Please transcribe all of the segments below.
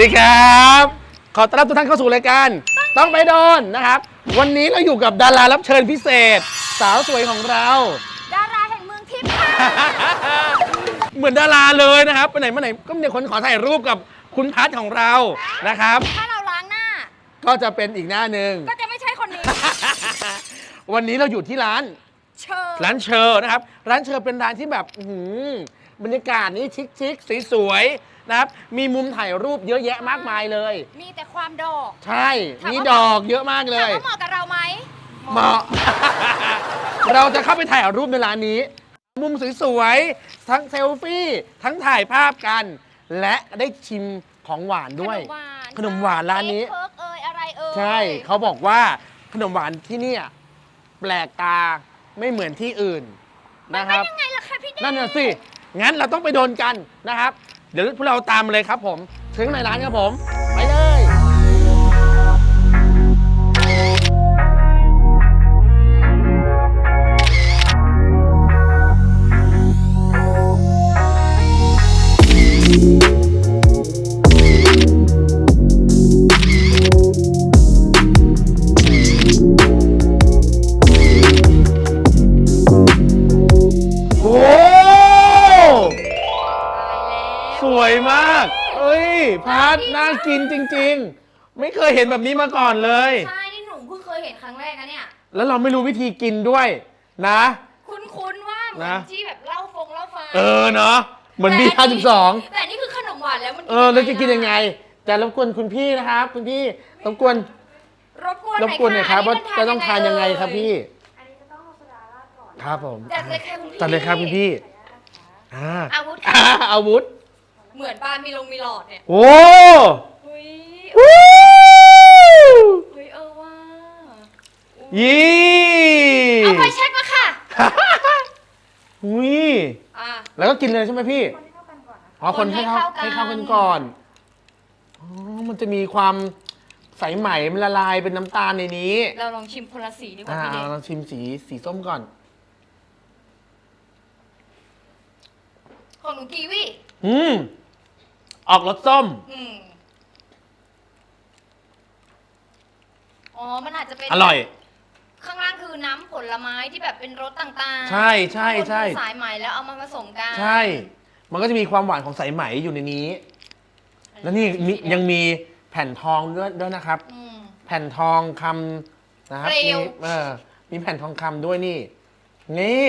ดีครับ ขอต้อนรับทุกท่านเข้าสู่รายการ ต้องไปโดนนะครับ วันนี้เราอยู่กับดารารับเชิญพิเศษ สาวสวยของเรา ดาราแห่งเมืองทิพย์ค่ะเหมือนดาราเลยนะครับไปไหนมาไหนก็มีคนขอถ่ายรูปกับคุณพัทของเรานะครับ ถ้าเราล้างหน้า ก็จะเป็นอีกหน้าหนึ่งก็จะไม่ใช่คนนี้ วันนี้เราอยู่ที่ร้าน เชิญร้านเชอร์นะครับ ร้านเชอร์เป็นร้านที่แบบอื้อหือบรรยากาศนี้ชิคๆสวยๆ นะครับ มีมุมถ่ายรูปเยอะแยะมากมายเลย มีแต่ความดอกใช่ถามว่ามีดอกเยอะมากเลถามย ว่าเหมาะกับเราไหมเหมาะ เราจะเข้าไปถ่ายรูปในร้านนี้ มุมสวยๆ ทั้งเซลฟี่ ทั้งถ่ายภาพกัน และได้ชิมของหวานด้วย ขนมหวานขนมหวานร้านนี้ เค้กเอ่ยอะไรเอ่ยใช่เขาบอกว่าขนมหวานที่เนี่ยแปลกตาไม่เหมือนที่อื่นนะครับยังไงล่ะคะพี่เดชนั่นน่ะสิ งั้นเราต้องไปโดนกันนะครับ เดี๋ยวพวกเราตามมาเลยครับผม ถึงในร้านครับผม ไปเลย น่ากินจริง ๆ ไม่เคยเห็นแบบนี้มาก่อนเลย ใช่นี่หนูเพิ่งเคยเห็นครั้งแรกนะเนี่ย แล้วเราไม่รู้วิธีกินด้วยนะ คุ้นๆว่าเหมือนนะ ที่แบบเล่าฟงเล่าฟ้าเออเนาะเหมือนบีแต่ห้าสิบสอง แต่นี่คือขนมหวานแล้วมันเออแล้วจะกินยังไง จะรบกวนคุณพี่นะครับ คุณพี่รบกวนรบกวนรบกวนหน่อยครับว่าอันนี้จะต้องทานยังไงครับเอ่พี่ครับผมจัดเลยค่ะคุณพี่ จัดเลยครับคุณพี่อ่าอาวุธ อ่าอาวุธ เหมือนปลามีลงมีหลอดเนี่ยโอ้เฮ้ยวู้เฮ้ยเออว่ายี่เอาไฟแช็กมาค่ะอุ้ยอะ แล้วก็กินเลยใช่ไหมพี่อ๋อคนให้เข้าคนให้ให้เข้าเข้ากันกันก่อนอ๋อมันจะมีความใสไหมมันละลายเป็นน้ำตาลในนี้เราลองชิมคนละสีดีกว่าอ่าพี่เดชเราชิมสีสีส้มก่อน ของหนูกีวีอืม ออกรสส้ม อืมอ๋อ มันอาจจะเป็นอร่อย ข้างล่างคือน้ำผลไม้ที่แบบเป็นรสต่างๆใช่ใช่ใช่คนสายไหมแล้วเอามาผสมกันใช่ มันก็จะมีความหวานของสายไหมอยู่ในนี้ แล้วนี่มียังมีแผ่นทองด้วยด้วยนะครับ อืม แผ่นทองคำนะครับเปลว มีเออมีแผ่นทองคำด้วยนี่ นี่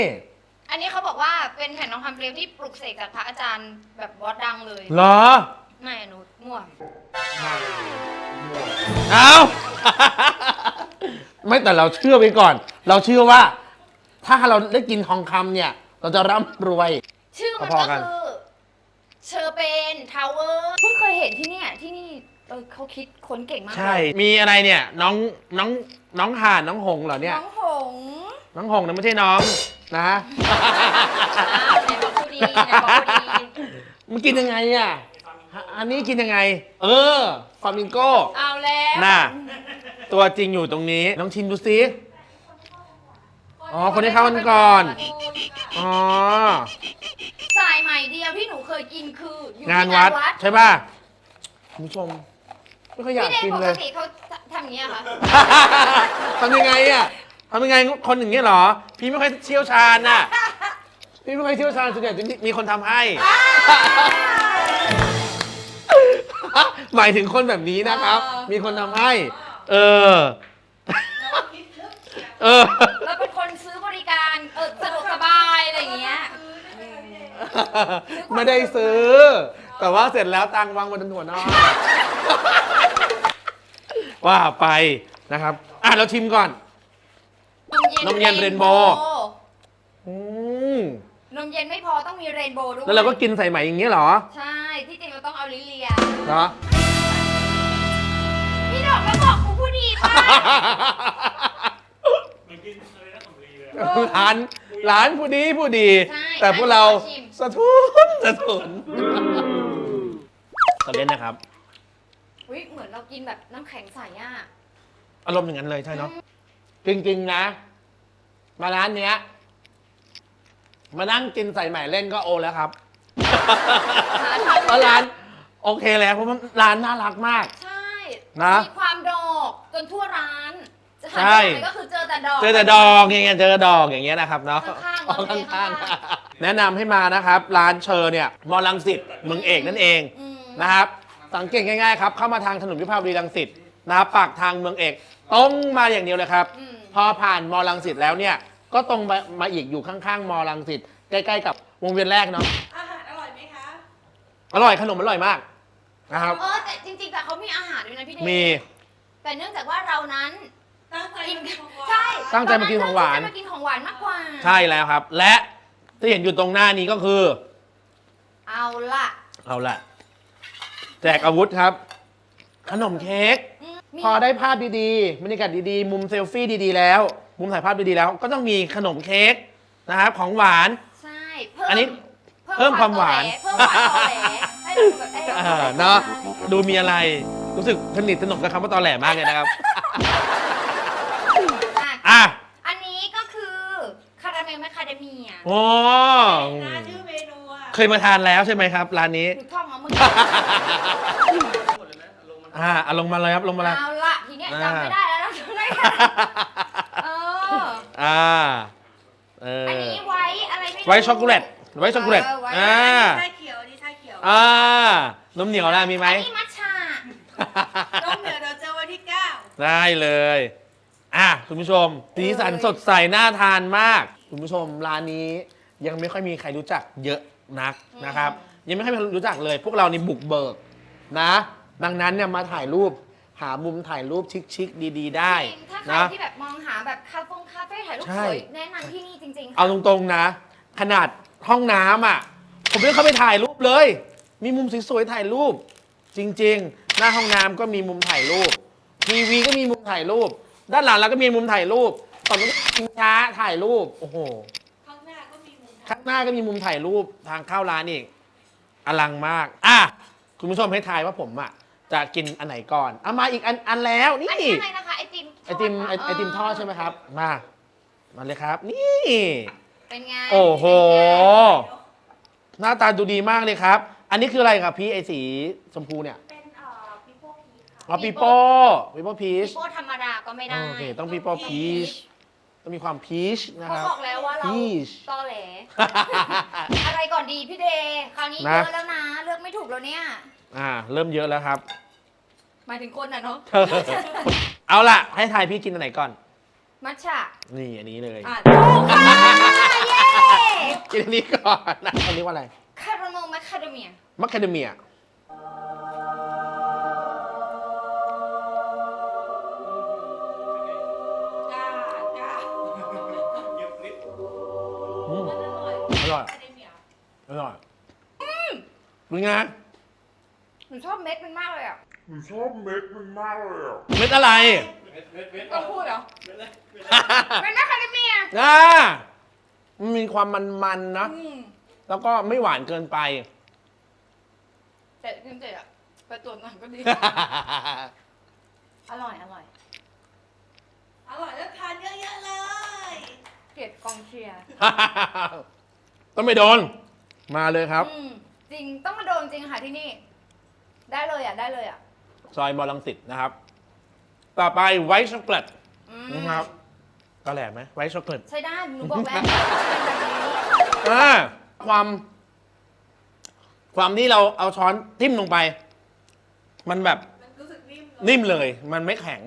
อันนี้เขาบอกว่าเป็นแผ่นทองคำเปลวที่ปลุกเสกจากพระอาจารย์แบบวัดดังเลยเหรอ ไม่หนูมั่วเอา ไม่แต่เราเชื่อไปก่อน เราเชื่อว่า ถ้าเราได้กินทองคำเนี่ย เราจะร่ำรวย ชื่อมันพอก็ๆกัน คือเชอร์เปนทาวเวอร์เพิ่งเคยเห็นที่เนี่ยที่นี่เออเขาคิดค้นเก่งมากใช่มีอะไรเนี่ย น้องน้องน้องห่านน้องหงส์เหรอเนี่ย น้องหงส์ น้องหงส์นะไม่ใช่น้องนะอ้าวไหนบอกกูดีไหนบอกกูดี มันกินยังไงอะอันนี้กินยังไง เออฟามิงโก้เอาแล้วน่ะตัวจริงอยู่ตรงนี้ลองชิมดูสิอ๋อคนที่เข้ากันก่อนอ๋อสายใหม่เดียวที่หนูเคยกินคืออยู่ที่งานวัดใช่ป่ะคุณผู้ชมไม่ค่อยอยากพี่เดชกินปเลกย ติเขาทำอย่างนี้ยเหรอคะ ทำยังไงอะ ทำยังไงคนอย่างเงี้ยเหรอ พี่ไม่ค่อยเชี่ยวชาญน่ะ พี่ไม่ค่อยเชี่ยวชาญส่วนใหญ่จะมีมีคนทำให้ หมายถึงคนแบบนี้นะครับมีคนทำให้ เออ เออ เราเป็นคนซื้อบริการเออสะดวกสบายอะไรอย่างเงี้ย ไม่ได้ซื้อ แต่ว่าเสร็จแล้วตังค์วางบนหัวนอนว่าไปนะครับ อะเราชิมก่อน นมเย็นเรนโบว์ อืมนมเย็นไม่พอต้องมีเรนโบว์ด้วยแล้วเราก็กินใส่ไหมอย่างเงี้ยเหรอใช่ ที่จริงเราต้องเอาลิเลีย เหรอ พี่ดอกก็บอกกูผู้ดีป่ะร้านร้านผู้ดีผู้ดี ใช่แต่พวกเราอันนี้ขอชิมสะทุนสะทุนตอนเล่นนะครับ อุ้ยเหมือนเรากินแบบน้ำแข็งใสอะ อารมณ์อย่างนั้นเลยใช่เนาะจริง ๆ นะ มาร้านเนี้ย มานั่งกินใส่ใหม่เล่นก็โอแล้วครับหาทางเพราะร้าน โอเคแล้วเพราะว่าร้านน่ารักมาก ใช่นะ มีความดอกจนทั่วร้าน จะหันใช่ไปไหนก็คือเจอแต่ดอก เจอแต่ดอกอย่างเงี้ยเจอดอกอย่างเงี้ยนะครับเนาะข้างๆอ๋อโอเคข้างข้างๆแนะนำให้มานะครับ ร้านเชอร์เนี่ยมอลังสิตเมืองเอกนั่นเองอืม นะครับ สังเกตง่ายๆครับเข้ามาทางถนนวิภาวดีรังสิตนะครับปากทางเมืองเอกตรงมาอย่างเดียวเลยครับ อืม พอผ่านมอลังสิตแล้วเนี่ย ก็ตรงมามาอีกอยู่ข้างๆมอลังสิตใกล้ๆกับวงเวียนแรกเนาะอาหารอร่อยไหมคะอร่อยขนมอร่อยมากนะครับ เออแต่จริงๆ แต่เขามีอาหารด้วยนะพี่เดชมี แต่เนื่องจากว่าเรานั้น ตั้งใจกินมาของหวานใช่ตั้งใจมากินของหวาน ตั้งใจมากินของหวานมากกว่าใช่แล้วครับ และที่เห็นอยู่ตรงหน้านี้ก็คือ เอาล่ะเอาละแจกอาวุธครับ ขนมเค้ก อืมมีพอได้ภาพดีๆบรรยากาศดีๆ มุมเซลฟี่ดีๆแล้ว มุมถ่ายภาพดีๆแล้ว ก็ต้องมีขนมเค้กนะครับ ของหวาน ใช่เพิ่มอันนี้ เพิ่มความหวาน เพิ่มความตอแหลให้เราแบบเอ้ยอ่าเนาะดูมีอะไรรู้สึกสนิทสนมกับคำว่าตอแหลมากเลยนะครับ อะอะอันนี้ก็คือคาราเมลแมคคาเดเมียโอ้นะชื่อเมนูอะเคยมาทานแล้วใช่ไหมครับ ร้านนี้ ถูกท่องมาเมื่ออ่าเอาลงมาเลยครับลงมาเลย เอาละทีเนี้ยจำไม่ได้แล้วนะจำได้แค่เอออ่าเอออันนี้ไว้อะไรไม่รู้ไว้ช็อกโกแลตไว้ช็อกโกแลตเออไว้อ่าชาเขียวอันนี่ชาเขียวอ่านมเหนียวนะมีไหม อันนี้มัทฉะน้องเหนือเดี๋ยวเจอวันที่เก้าได้เลย อะคุณผู้ชมสีสันสดใสน่าทานมาก คุณผู้ชมร้านนี้ยังไม่ค่อยมีใครรู้จักเยอะนักนะครับ ยังไม่ค่อยมีใครรู้จักเลย พวกเรานี่บุกเบิกนะ ดังนั้นเนี่ยมาถ่ายรูป หามุมถ่ายรูปชิคๆดีๆ ได้จริงถ้าใครนะ ที่แบบมองหาแบบคาเฟ่คาเฟ่ถ่ายรูปใช่ สวยแนะนำที่นี่จริงๆค่ะเอาตรงๆนะ ขนาดห้องน้ำอะ ผมไม่ได้เข้าไปถ่ายรูปเลย มีมุมสวยๆถ่ายรูป จริงๆ หน้าห้องน้ำก็มีมุมถ่ายรูป ทีวีก็มีมุมถ่ายรูป ด้านหลังเราก็มีมุมถ่ายรูปตอนนี้นก็ชิงช้าถ่ายรูปโอ้โหข้างหน้าก็มีมุมข้างหน้าก็มีมุมถ่ายรูปทางเข้าร้านอีกอลังมาก อะคุณผู้ชมให้ทายว่าผมอะ จะกินอันไหนก่อนเอามาอีกอันอันแล้วนี่ อันนี้อะไรนะคะไอติมไอติมไอไอติมทอดใช่ไหมครับ มา มาเลยครับ นี่ เป็นไงโอ้โหเป็นไงหน้าตาดูดีมากเลยครับ อันนี้คืออะไรครับพี่ไอสีชมพูเนี่ยเป็นเอ่อปิโป้พีชค่ะอ๋อปีโป้ปีโป้พีชพี่โป้ธรรมดาก็ไม่ได้โอเค ต้องปีโป้พีชต้องมีความพีชนะเขาครับ บอกแล้วว่าเราพีช ตอแหล อะไรก่อนดีพี่เดย์คราวนี้นะเยอะแล้วนะ เลือกไม่ถูกแล้วเนี่ย อ่า เริ่มเยอะแล้วครับ หมายถึงคนน่ะเนาะเอาล่ะ ให้ทายพี่กินอันไหนก่อน มัทฉะนี่อันนี้เลยอะเย้กินอันนี้ก่อนนะอันนี้ว่าอะไรคาราเมลแมคคาเดเมียมัคคาเดเมียจ้าจ้าอืมมันอร่อยอร่อยอะคาเดเมียอร่อยเป็นไงห นูชอบเม็ดมันมากเลยอะชอบเม็ดมันมากเลยอะเม็ดอะไร ต้องพูดเหรอเป็นแมคคาเดเมียอ่ามันมีความมันๆนะ อืมแล้วก็ไม่หวานเกินไป แต่จริงๆอะไปตรวจหน่อยก็ดี อร่อย อร่อย อร่อยแล้วทานเยอะๆเลย เกลียดกองเชียร์ต้องไม่โดน มาเลยครับ อืมจริงต้องมาโดนจริงค่ะที่นี่ ได้เลยอะได้เลยอะซอยมอลังสิตนะครับ ต่อไปไวท์ช็อกโกแลตอืมนะครับกระแหลมไหมไวท์ช็อกโกแลตใช้ได้หนูบอกแล้วเป็นแบบนี้อ่าความ ความที่เราเอาช้อนทิ่มลงไป มันแบบมันรู้สึกนิ่มนิ่มเลย มันไม่แข็ง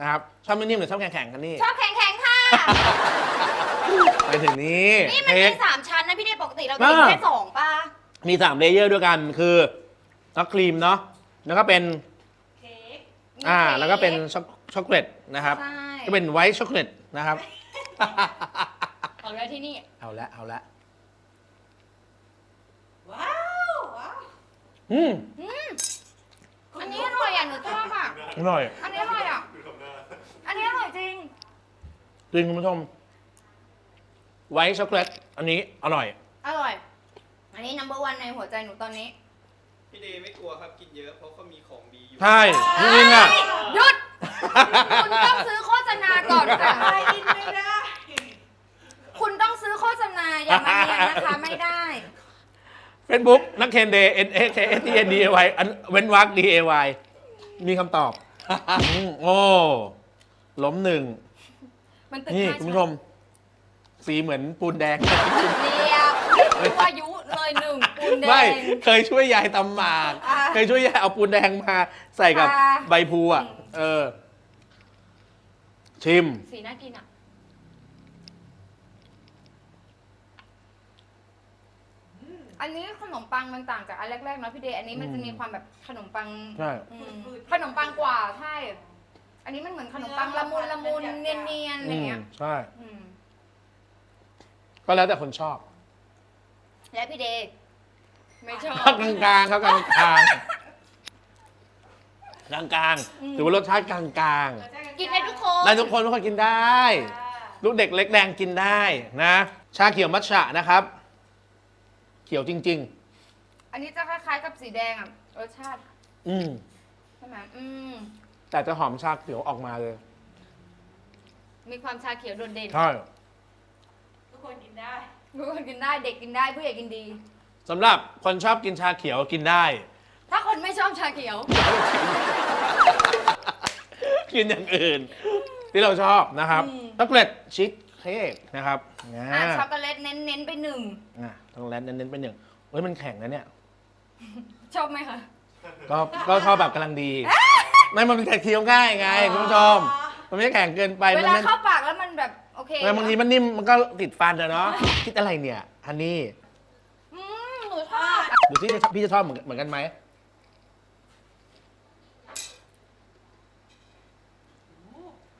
นะครับ ชอบไม่นิ่มหรือชอบแข็งๆกันนี่ชอบแข็งๆค่ะ ไปถึงนี้นี่มันเค้มีก สามชั้นนะพี่เดชปกติเราอ่ากินแค่สองป่ะ มีสามเลเยอร์ด้วยกัน คือ ช็อกครีมเนาะแล้วก็เป็นเค้กมีอ่าค้กแล้วก็เป็นช็อกช็อกโกแลตนะครับ ใช่ก็เป็นไวท์ช็อกโกแลตนะครับ ของเราที่นี่ เอาละเอาละว้าวว้าวอืมอืมอันนี้อร่อยอะหนูชอบอะ อร่อยอันนี้อร่อยอะ อันนี้อร่อยจริง จริงคุณผู้ชมไวท์ช็อกโกแลตอันนี้อร่อย อร่อย อันนี้ number one ในหัวใจหนูตอนนี้ พี่เดย์ไม่กลัวครับกินเยอะเพราะเขามีของดีอยู่ ใช่จริงๆอะ หยุด คุณต้องซื้อโฆษณาก่อนค่ะ ไปกินไม่ได้ คุณต้องซื้อโฆษณาอย่ามาเรียนนะคะไม่ได้ Facebook นักเคนเดย์ N A K S T N D A Y อันเว้นวรรค D A Y มีคำตอบอืมโอ้ล้มหนึ่ง มันตึกนี่ ห้าคุณผู้ชม สีเหมือนปูนแดง ชั้นเดียวนี่วายุเลยหนึ่งปูนแดงไม่เคยช่วยยายตำหมาก อ่าเคยช่วยยายเอาปูนแดงมา ใส่กับอ่า ใบพลูอะอืมเออ ชิม สีน่ากินอะ อันนี้ขนมปังมันต่างจากอันแรกๆเนาะพี่เดย์อันนี้มันจะมีความแบบขนมปังใช่ อืมขนมปังกว่าใช่ อันนี้มันเหมือนขนมปังละมุนละมุนเนียนเนียนๆอะไรอืมเงี้ยใช่ อืมก็แล้วแต่คนชอบ และพี่เดย์ไม่ชอบ กลางกลางๆครับกลางกลางกลางกลางๆถือว่ารสชาติกลางกลางกินได้ทุกคนๆได้ทุกคนทุกคนกินได้ ลูกเด็กเล็กแดงกินได้นะ ชาเขียวมัทฉะนะครับ เขียวจริง อันนี้จะคล้ายๆกับสีแดงอะรสชาติๆ อืมใช่ไหมอืมแต่จะหอมชาเขียวออกมาเลย มีความชาเขียวโดดเด่น ใช่ทุกคนกินได้ ทุกคนกินได้เด็กกินได้ผู้ใหญ่กินดี สำหรับคนชอบกินชาเขียวกินได้ ถ้าคนไม่ชอบชาเขียว กินอย่างอื่น ที่เราชอบนะครับอืม ช็อกโกแลตชีสเค้กนะครับอ่าอะช็อกโกแลตเน้นๆไปหนึ่งอะช็อกโกแลตเน้นๆไปหนึ่งเฮ้ยมันแข็งนะเนี่ย ชอบไหมคะ ก็ก็ชอบแบบกำลังดี ไม่มันเป็นแข็งเคี้ยวง่ายไง คุณผู้ชม มันไม่ได้แข็งเกินไปเวมันลาไม่เข้าปากแล้วมันแบบโอ เคเออบางทีมันนิ่มมันก็ติดฟันอะเนาะ คิดอะไรเนี่ยฮันนี่อืมหนูชอบดูซิจะชอบพี่จะชอบเหมือนเหมือนกันไหม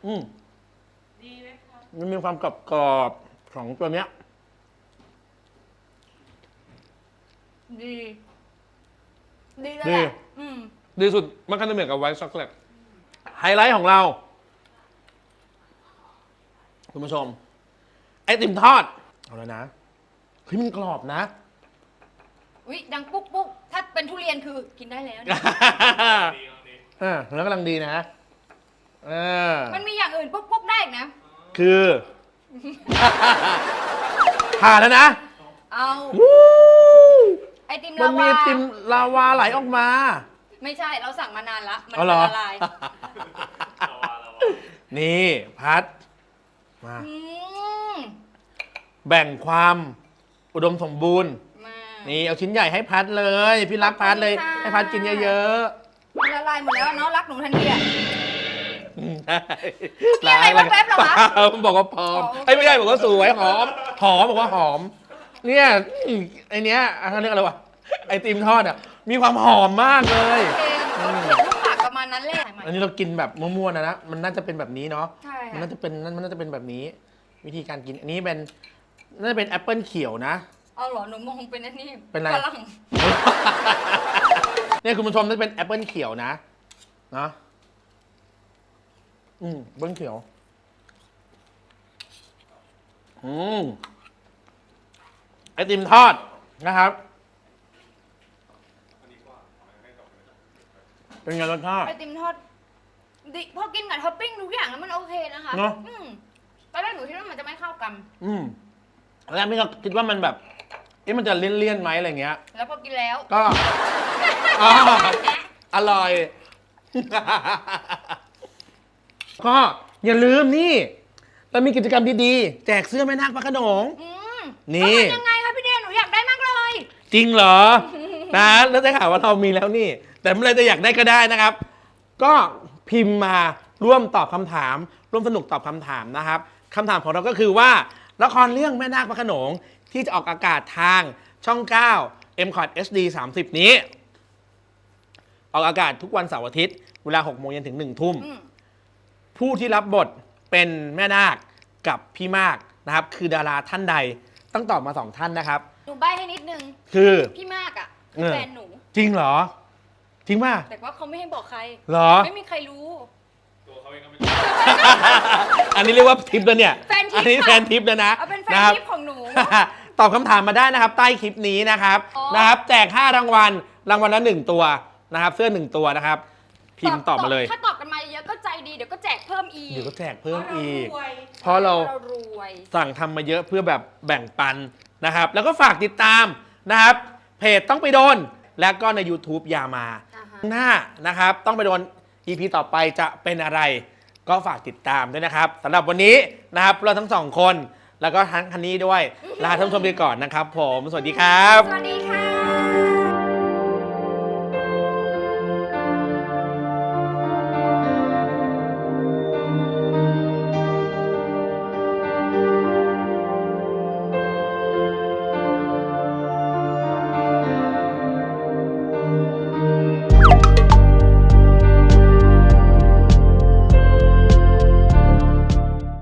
อืมดีไหมคะมันมีความกรอบกรอบๆของตัวเนี้ย ดี ดีเลยดีแหละอืม ดีสุดมันก็จะเหมือนกับไวท์ช็อกโกแลตไฮไลท์ของเรา คุณผู้ชม ไอติมทอด เอาแล้วนะ เฮ้ยมันกรอบนะวิดังปุ๊กปุ๊กถ้าเป็นทุเรียนคือกินได้แล้วนะเออแล้วกำลังดีนะเออมันมีอย่างอื่นปุ๊กปุ๊กได้อีกนะ คือ ผ่านแล้วนะเอาวู้ไอติมมัลานมีวาไอติมลาวาไหลออกมา ไม่ใช่เราสั่งมานานละ มันเอาเหรอ ละลาย นี่ พัด มา อืมแบ่งความอุดมสมบูรณ์ มา นี่เอาชิ้นใหญ่ให้พัดเลย พี่รักพัดเลย ขอบคุณค่ะ ให้พัดกินเยอะมันละลายหมดแล้วเนาะรักหนูทันทีอะๆอืมใช่มีอะไรแว๊บๆเหรอวะปล่าบอกว่าพร้อมอ๋อโอเค ไอ้ยไม่ใช่บอกว่าสวยหอม หอมบอกว่าหอม เนี่ยอืมไอเนี้ยเขาเรียกอะไรวะไอติมทอดอะมีความหอมมากเลยเองเห็ อันนี้เรากินแบบมั่วๆนะนะมันน่าจะเป็นแบบนี้เนาะใช่มันค่ะน่าจะเป็นมันน่าจะเป็นแบบนี้ วิธีการกินอันนี้เป็นน่าจะเป็นแอปเปิลเขียวนะ เอาเหรอหนูมองเป็นอันนี้เป็นอะไร ฝรั่งเนี่ยคุณผู้ชมน่าจะเป็นแอปเปิลเขียวนะนะอืมแอปเปิลเขียวอืมไอติมทอดนะครับเป็นไงรสชาติไอติมทอด ดิพอกินกับท็อปปิ้งทุกอย่างแล้วมันโอเคนะคะเนอะ อืมตอนแรกหนูคิดว่ามันจะไม่เข้ากัน อืมแล้วไม่ก็คิดว่ามันแบบเอ๊ะมันจะเลี่ยนๆไหมอะไรเงี้ย แล้วพอกินแล้วก็อ๋ออร่อย ก็อย่าลืมนี่เรามีกิจกรรมดีๆ แจกเสื้อแม่นาคพระโขนง อืมนี่ แล้วมันยังไงคะพี่เดนหนูอยากได้มากเลย จริงเหรอ นะ แล้วได้ข่าวว่าเรามีแล้วนี่ แต่เมื่อไหรจะอยากได้ก็ได้นะครับ ก็ พิมพ์มาร่วมตอบคำถาม ร่วมสนุกตอบคำถามนะครับคำถามของเราก็คือว่าละครเรื่องแม่นาคพระโขนงที่จะออกอากาศทางช่อง 9 m c o t HD 30 นี้ ออกอากาศทุกวันเสาร์อาทิตย์เวลา6โมงเย็นถึง 1 ทุ่ม อืมผู้ที่รับบทเป็นแม่นาคกับพี่มากนะครับ คือดาราท่านใดต้องตอบมาสองท่านนะครับ หนูใบให้นิดนึง คือ พี่มากอะเออ แฟนหนู จริงเหรอ จริงป่ะแต่ว่าเขาไม่ให้บอกใคร เหรอ ไม่มีใครรู้ตัวเขาเองก็ไม่รู้อันนี้เรียกว่าทิปแล้วเนี่ย แฟนทิปอันนี้ค่ะแฟนทิปแล้วนะเอาเป็นแฟนนะครับคลิปของหนูตอบคำถามมาได้นะครับ ใต้คลิปนี้นะครับอ๋อ นะครับแจก5รางวัลรางวัลละ1ตัวนะครับ เสื้อ 1 ตัวนะครับ พิมพ์ตอบมาเลย ถ้าตอบกันมาเยอะก็ใจดีเดี๋ยวก็แจกเพิ่มอีกเดี๋ยวก็แจกเพิ่มอีกรวยเพราะเรา เรารวยสั่งทำมาเยอะเพื่อแบบแบ่งปันนะครับ แล้วก็ฝากติดตามนะครับ เพจต้องไปโดน แล้วก็ใน YouTube ยามาอ่าฮะ หน้านะครับ ต้องไปโดน EP ต่อไปจะเป็นอะไร ก็ฝากติดตามด้วยนะครับสำหรับวันนี้นะครับเราทั้งสองคน แล้วก็ทั้งคันนี้ด้วยลาท่านผู้ชมไปก่อนนะครับ ผมสวัสดีครับ สวัสดีค่ะ